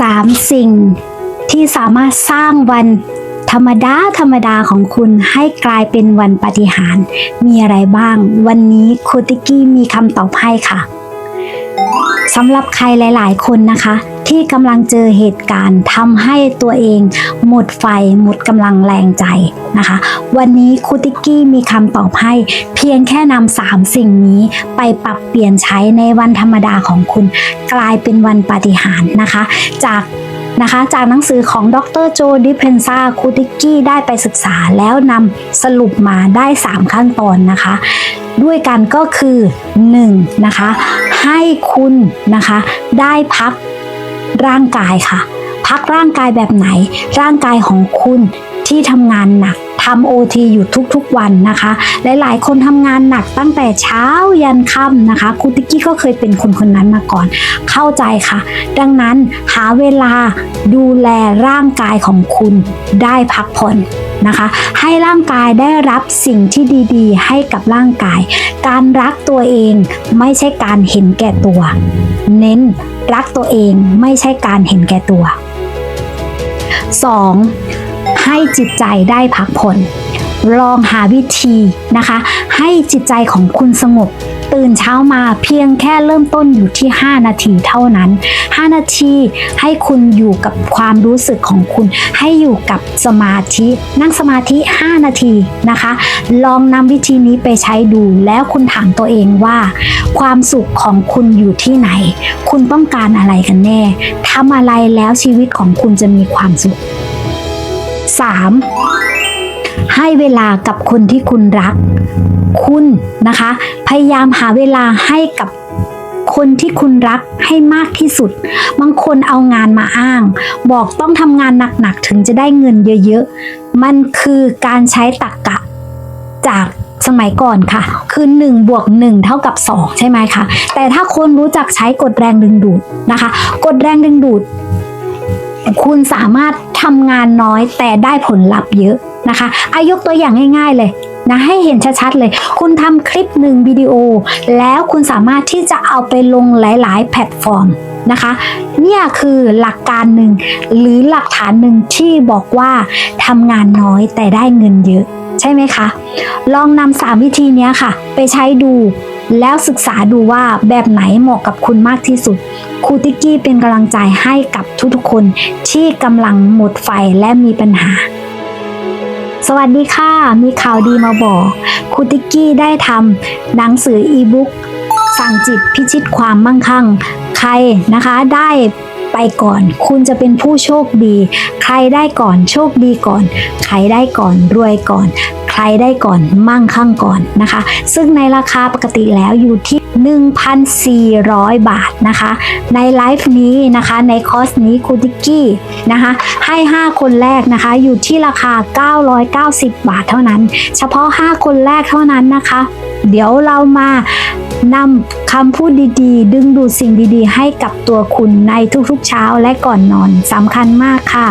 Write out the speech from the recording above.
สามสิ่ง ที่สามารถสร้างวันธรรมดา ธรรมดาของคุณให้กลายเป็นวันปฏิหารมีอะไรบ้าง วันนี้ครูติกกี้มีคำตอบให้ค่ะสำหรับใครหลาย ๆ คนนะคะ ที่กำลังเจอเหตุการณ์ทำให้ตัวเอง หมดไฟหมดกำลังแรงใจนะคะ วันนี้ครูติกี้มีคำตอบให้ เพียงแค่นำสามสิ่งนี้ไปปรับเปลี่ยนใช้ในวันธรรมดาของคุณ กลายเป็นวันปาฏิหาริย์นะคะ จากนะคะจากหนังสือของดรโจดิเพนซาคูติกกี้ได้ไปศึกษาแล้วนำสรุปมาได้ 3 ขั้นตอนนะคะ ด้วยกันก็คือ 1. นะคะให้คุณนะคะได้พัก ร่างกายค่ะ พักร่างกายแบบไหน ร่างกายของคุณที่ทำงานหนัก ทำโอทีอยู่ทุกๆวันนะคะ หลายๆ คนทำงานหนักตั้งแต่เช้ายันค่ำนะคะครูติกกี้ก็เคยเป็นคนคนนั้นมาก่อน เข้าใจค่ะ ดังนั้นหาเวลาดูแลร่างกายของคุณได้พักผ่อนนะคะให้ร่างกายได้รับสิ่งที่ดี ๆ ให้กับร่างกาย การรักตัวเองไม่ใช่การเห็นแก่ตัว เน้นรักตัวเองไม่ใช่การเห็นแก่ตัว 2. ให้จิตใจได้พักผ่อนลองหาวิธีนะคะ ให้จิตใจของคุณสงบ ตื่นเช้ามาเพียงแค่เริ่มต้นอยู่ที่ 5 นาทีเท่านั้น 5 นาทีให้คุณอยู่กับความรู้สึกของคุณ ให้อยู่กับสมาธิ นั่งสมาธิ 5 นาทีนะคะ ลองนำวิธีนี้ไปใช้ดูแล้วคุณถามตัวเองว่า ความสุขของคุณอยู่ที่ไหน คุณต้องการอะไรกันแน่ทำอะไรแล้วชีวิตของคุณจะมีความสุข 3. ให้เวลากับคนที่คุณรัก คุณนะคะ พยายามหาเวลาให้กับคนที่คุณรักให้มากที่สุด บางคนเอางานมาอ้าง บอกต้องทำงานหนักๆ ถึงจะได้เงินเยอะๆ มันคือการใช้ตรกกะจากสมัยก่อนค่ะ คือ1บวก1เท่ากับ 2 ใช่ไหมคะ แต่ถ้าคนรู้จักใช้กฎแรงดึงดูดนะคะ กฎแรงดึงดูด คุณสามารถทำงานน้อยแต่ได้ผลลัพธ์เยอะนะคะอายกตัวอย่างง่าย ๆ เลยนะให้เห็นชัดๆเลย คุณทำคลิปหนึ่งวิดีโอ แล้วคุณสามารถที่จะเอาไปลงหลายๆ แพลตฟอร์มนะคะ เนี่ยคือหลักการหนึ่งหรือหลักฐานหนึ่งที่บอกว่าทำงานน้อยแต่ได้เงินเยอะ ใช่ไหมคะ ลองนำสามวิธีนี้ค่ะ ไปใช้ดู แล้วศึกษาดูว่าแบบไหนเหมาะกับคุณมากที่สุดครูติกกี้เป็นกำลังใจให้กับทุกๆคนที่กำลังหมดไฟและมีปัญหา สวัสดีค่ะ มีข่าวดีมาบอกครูติกกี้ได้ทำหนังสืออีบุ๊กสั่งจิตพิชิตความมั่งคั่ง ใครนะคะได้ไปก่อน คุณจะเป็นผู้โชคดี ใครได้ก่อนโชคดีก่อน ใครได้ก่อนรวยก่อน ครได้ก่อนมั่งคั่งก่อนนะคะ ซึ่งในราคาปกติแล้วอยู่ที่ 1,400 บาทนะคะ ในไลฟ์นี้นะคะในคอร์สนี้คูติกกี้นะคะให้ 5 คนแรกนะคะอยู่ที่ราคา 990 บาทเท่านั้น เฉพาะ 5 คนแรกเท่านั้นนะคะ เดี๋ยวเรามานำคำพูดดีๆ ดึงดูดสิ่งดีๆ ให้กับตัวคุณในทุกๆเช้าและก่อนนอนสำคัญมากค่ะ